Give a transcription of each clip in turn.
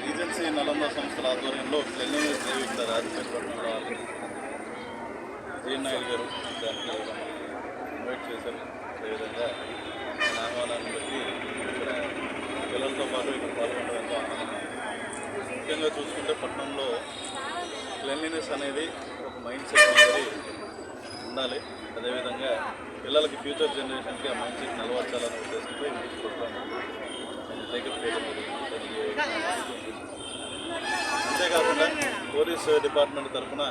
Regency Nalanda సంస్థల ఆధ్వర్యంలో cleanliness drive ఇక్కడ రాజపేట పట్టణంలో జీఎన్ నాయుడు గారు దానికి ఇన్వైట్ చేశారు. అదేవిధంగా ఆయన బట్టి ఇక్కడ పిల్లలతో పాటు ఇక్కడ పాల్గొనడం ఎంతో ముఖ్యంగా చూసుకుంటే పట్టణంలో క్లెన్లీనెస్ అనేది ఒక మైండ్ సెట్ మాదిరి ఉండాలి. అదేవిధంగా పిల్లలకి ఫ్యూచర్ జనరేషన్కి ఆ మైండ్ సెట్ని అలవర్చాలనే ఉద్దేశంతో ఈ ప్రోగ్రామ్ దగ్గర అంతేకాకుండా పోలీస్ డిపార్ట్మెంట్ తరఫున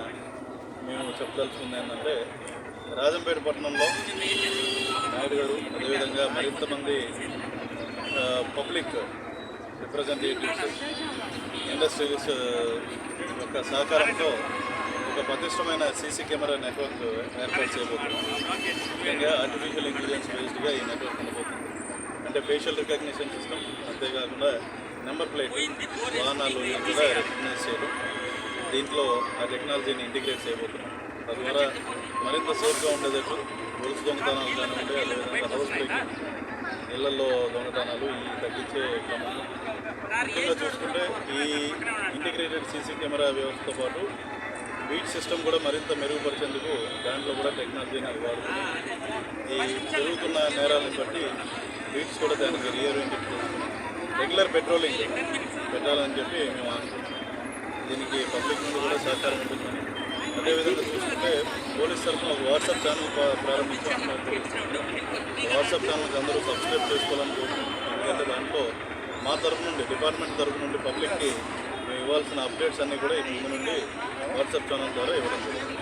మేము చెప్పదలుచుకుంది ఏంటంటే రాజంపేట పట్టణంలో నాయుడు గారు అదేవిధంగా మరింత మంది పబ్లిక్ రిప్రజెంటేటివ్స్ ఇండస్ట్రీస్ యొక్క సహకారంతో ఒక పటిష్టమైన సీసీ కెమెరా నెట్వర్క్ ఏర్పాటు చేయబోతున్నాం. ముఖ్యంగా ఆర్టిఫిషియల్ ఇంటెలిజెన్స్ బేస్డ్గా ఈ నెట్వర్క్ ఉండబోతుంది. అంటే ఫేషియల్ రికగ్నిషన్ సిస్టమ్ అంతేకాకుండా నెంబర్ ప్లేట్ వాహనాలు కూడా రికగ్నైజ్ చేయడం దీంట్లో ఆ టెక్నాలజీని ఇంటిగ్రేట్ చేయబోతున్నాం. తద్వారా మరింత సేఫ్గా ఉండేటట్టు గొలుసు దొంగతనాలు కానివ్వండి అదేవిధంగా హౌస్ బ్రేకింగ్ ఇళ్ళలో దొంగతనాలు ఈ తగ్గించే క్రమంలో ముఖ్యంగా చూసుకుంటే ఈ ఇంటిగ్రేటెడ్ సీసీ కెమెరా వ్యవస్థతో పాటు బీట్ సిస్టమ్ కూడా మరింత మెరుగుపరిచేందుకు దాంట్లో కూడా టెక్నాలజీని వాడుకుని ఈ జరుగుతున్న నేరాలను బట్టి బీట్స్ కూడా దానికి రియర్ చేసుకుని రెగ్యులర్ పెట్రోలింగ్. పెట్టాలని చెప్పి మేము అనుకుంటున్నాం దీనికి పబ్లిక్ నుండి కూడా సహకారం ఉంటుందని. అదేవిధంగా చూసుకుంటే పోలీస్ తరఫున ఒక వాట్సాప్ ఛానల్ ప్రా- వాట్సాప్ ఛానల్కి అందరూ సబ్స్క్రైబ్ చేసుకోవాలని కోరుకుంటున్నాం. ఎందుకంటే దాంట్లో మా తరఫు నుండి డిపార్ట్మెంట్ తరఫు నుండి పబ్లిక్కి మేము ఇవ్వాల్సిన అప్డేట్స్ అన్నీ కూడా ఈ ముందు నుండి వాట్సాప్ ఛానల్ ద్వారా ఇవ్వడం జరుగుతుంది